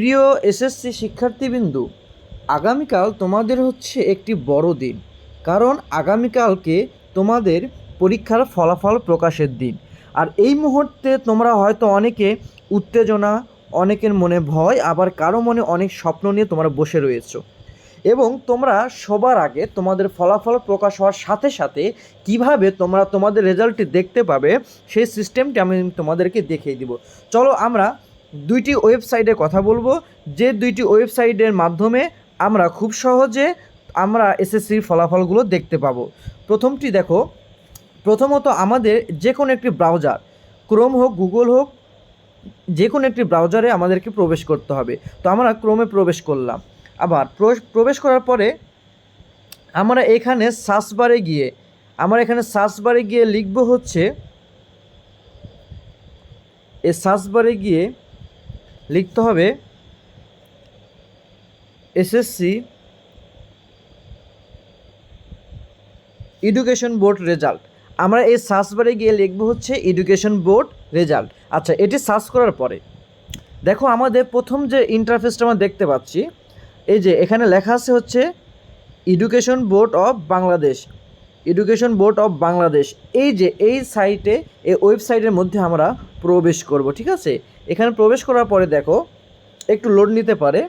প্রিয় এসএসসি শিক্ষার্থীবৃন্দু, আগামীকাল তোমাদের হচ্ছে একটি বড় দিন। কারণ আগামীকালকে তোমাদের পরীক্ষার ফলাফল প্রকাশের দিন। আর এই মুহূর্তে তোমরা হয়তো অনেকে উত্তেজনা, অনেকের মনে ভয়, আবার কারও মনে অনেক স্বপ্ন নিয়ে তোমরা বসে রয়েছো। এবং তোমরা সবার আগে তোমাদের ফলাফল প্রকাশ হওয়ার সাথে সাথে কীভাবে তোমরা তোমাদের রেজাল্টটি দেখতে পাবে, সেই সিস্টেমটি আমি তোমাদেরকে দেখিয়ে দিব। চলো আমরা দুইটি ওয়েবসাইটের কথা বলব। যে দুইটি ওয়েবসাইটের মাধ্যমে আমরা খুব সহজে আমরা এসএসসির ফলাফলগুলো দেখতে পাবো। প্রথমটি দেখো, প্রথমত আমাদের যে কোনো একটি ব্রাউজার, ক্রোম হোক, গুগল হোক যে কোনো একটি ব্রাউজারে আমাদেরকে প্রবেশ করতে হবে। তো আমরা ক্রোমে প্রবেশ করলাম। আবার প্রবেশ- করার পরে আমরা এখানে সার্চ বারে গিয়ে, আমরা এখানে সার্চ বারে গিয়ে লিখব হচ্ছে এ সার্চ বারে গিয়ে লিখতে হবে এসএসসি এডুকেশন বোর্ড রেজাল্ট আমরা এই সার্চ বারে গিয়ে লিখব হচ্ছে এডুকেশন বোর্ড রেজাল্ট আচ্ছা এটি সার্চ করার পরে, দেখো আমাদের প্রথম যে ইন্টারফেসটা আমরা দেখতে পাচ্ছি, এই যে এখানে লেখা আছে হচ্ছে education board of Bangladesh education board of Bangladesh এই যে এই সাইটে এই ওয়েবসাইটের মধ্যে আমরা প্রবেশ করব, ঠিক আছে? এখানে প্রবেশ করার পরে দেখো, একটু লোড নিতে পারে।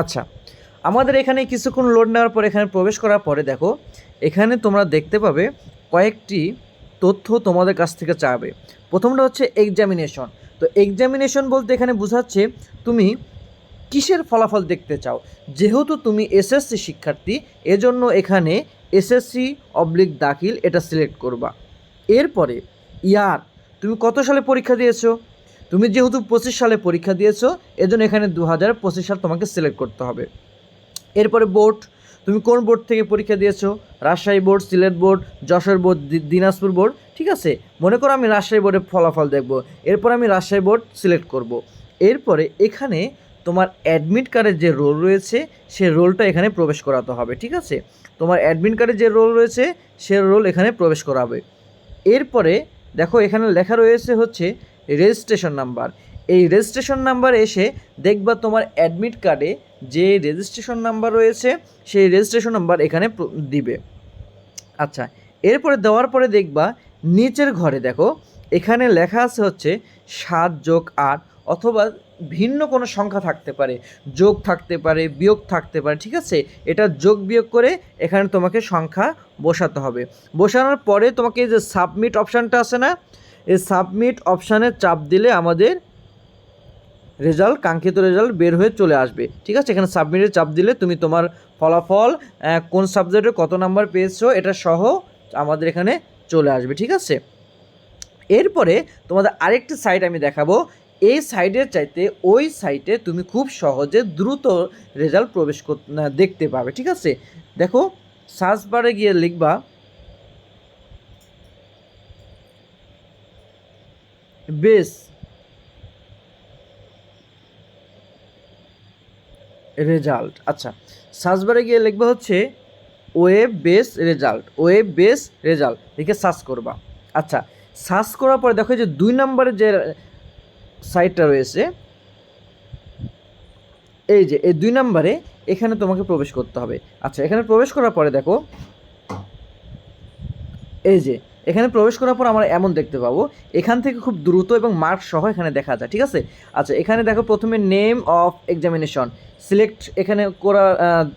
আচ্ছা আমাদের এখানে কিছুক্ষণ লোড নেওয়ার পর এখানে প্রবেশ করার পরে দেখো, এখানে তোমরা দেখতে পাবে কয়েকটি তথ্য তোমাদের কাছ থেকে চাবে প্রথমটা হচ্ছে এক্সামিনেশন তো এক্সামিনেশন বলতে এখানে বোঝাচ্ছে তুমি কিসের ফলাফল দেখতে চাও? যেহেতু তুমি এসএসসি শিক্ষার্থী, এজন্য এখানে এসএসসি অবলিক দাখিল এটা সিলেক্ট করবা। এরপরে, ইয়ার, তুমি কত সালে পরীক্ষা দিয়েছ? তুমি যেহেতু পঁচিশ সালে পরীক্ষা দিয়েছ, এজন্য এখানে দু হাজার পঁচিশ সাল তোমাকে সিলেক্ট করতে হবে। এরপরে বোর্ড, তুমি কোন বোর্ড থেকে পরীক্ষা দিয়েছ? Rajshahi board, Sylhet board, Jessore board Dinajpur board. ঠিক আছে? মনে করো আমি রাজশাহী বোর্ডের ফলাফল দেখব, এরপর আমি রাজশাহী বোর্ড সিলেক্ট করব। এরপরে এখানে তোমার অ্যাডমিট কার্ডের যে রোল রয়েছে, সে রোলটা এখানে প্রবেশ করাতে হবে, ঠিক আছে? তোমার অ্যাডমিট কার্ডের যে রোল রয়েছে, সে রোল এখানে প্রবেশ করাবে। এরপরে দেখো এখানে লেখা রয়েছে হচ্ছে রেজিস্ট্রেশন নাম্বার এই রেজিস্ট্রেশন নাম্বার এসে দেখবা তোমার অ্যাডমিট কার্ডে যে রেজিস্ট্রেশন নাম্বার রয়েছে, সেই রেজিস্ট্রেশন নাম্বার এখানে দিবে। আচ্ছা এরপরে দেওয়ার পরে দেখবা নিচের ঘরে দেখো, এখানে লেখা আছে হচ্ছে সাত যোগ আট, অথবা ভিন্ন কোনো সংখ্যা থাকতে পারে, যোগ থাকতে পারে, বিয়োগ থাকতে পারে, ঠিক আছে? এটা যোগ বিয়োগ করে এখানে তোমাকে সংখ্যা বসাতে হবে। বসানোর পরে তোমাকে যে সাবমিট অপশানটা আছে না, এই সাবমিট অপশানে চাপ দিলে আমাদের রেজাল্ট কাঙ্ক্ষিত রেজাল্ট বের হয়ে চলে আসবে। ঠিক আছে? এখানে সাবমিটে চাপ দিলে তুমি তোমার ফলাফল কোন সাবজেক্টে কত নাম্বার পেয়েছ, এটা সহ আমাদের এখানে চলে আসবে, ঠিক আছে? এরপরে তোমাদের আরেকটি সাইট আমি দেখাবো। এই সাইডের চাইতে ওই সাইটে তুমি খুব সহজে দ্রুত রেজাল্ট প্রবেশ দেখতে পাবে, ঠিক আছে? দেখো সার্চ বারে গিয়ে লিখবা বেস রেজাল্ট আচ্ছা সার্চ বারে গিয়ে লিখবা হচ্ছে web base result web base result দেখে সার্চ করবা। আচ্ছা সার্চ করার পরে দেখো যে দুই নম্বরে যে সাইটটা রয়েছে, এই যে, এই দুই নম্বরে এখানে তোমাকে প্রবেশ করতে হবে। আচ্ছা এখানে প্রবেশ করার পরে দেখো, এই যে এখানে প্রবেশ করার পর আমরা এমন দেখতে পাবো। এখান থেকে খুব দ্রুত এবং মার্ক সহ এখানে দেখা যায়, ঠিক আছে? আচ্ছা এখানে দেখো প্রথমে নেম অফ এক্সামিনেশন সিলেক্ট এখানে করা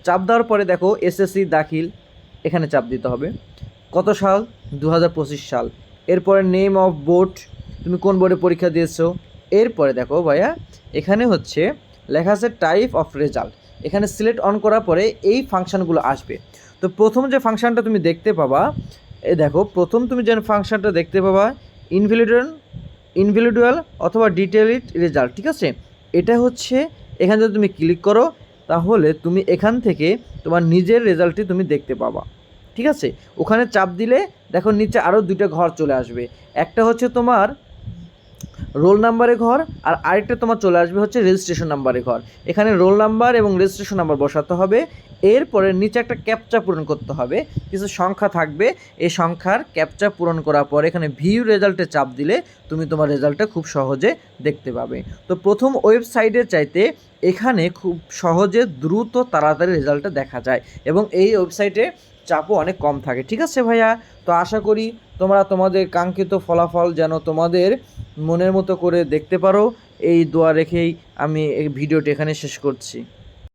চাপ দেওয়ার পরে দেখো এসএসসি দাখিল, এখানে চাপ দিতে হবে। কত সাল? দু হাজার পঁচিশ সাল। এরপরে নেম অফ বোর্ড তুমি কোন বোর্ডে পরীক্ষা দিয়েছ? এরপরে দেখো ভাইয়া, এখানে হচ্ছে লেখা আছে টাইপ অফ রেজাল্ট এখানে সিলেক্ট অন করার পরে এই ফাংশনগুলো আসবে। তো প্রথম যে ফাংশনটা তুমি দেখতে পাবা এ দেখো, প্রথম তুমি যেন ফাংশনটা দেখতে পাবা ইনভিলিডুয়াল ইনভিলিডুয়াল অথবা ডিটেলিড রেজাল্ট ঠিক আছে? এটা হচ্ছে এখানে যদি তুমি ক্লিক করো, তাহলে তুমি এখান থেকে তোমার নিজের রেজাল্টটি তুমি দেখতে পাবা, ঠিক আছে? ওখানে চাপ দিলে, দেখো নিচে আরও দুইটা ঘর চলে আসবে। একটা হচ্ছে তোমার রোল নাম্বারে ঘর আর আরেকটা তোমার চলে আসবে হচ্ছে রেজিস্ট্রেশন নাম্বারে ঘর। এখানে রোল নাম্বার এবং রেজিস্ট্রেশন নাম্বার বসাতে হবে। এরপরে নিচে একটা ক্যাপচা পূরণ করতে হবে। কিছু সংখ্যা থাকবে। এই সংখ্যার ক্যাপচা পূরণ করার পর এখানে ভিউ রেজাল্টে চাপ দিলে তুমি তোমার রেজাল্টটা খুব সহজে দেখতে পাবে। তো প্রথম ওয়েবসাইটের চাইতে এখানে খুব সহজে দ্রুত তাড়াতাড়ি রেজাল্টটা দেখা যায় এবং এই ওয়েবসাইটে চাপও অনেক কম থাকে। ঠিক আছে ভাইয়া? তো আশা করি তোমরা তোমাদের কাঙ্ক্ষিত ফলাফল যেন তোমাদের মনের মতো করে দেখতে পারো। এই দোয়া রেখেই আমি এই ভিডিওটি এখানে শেষ করছি।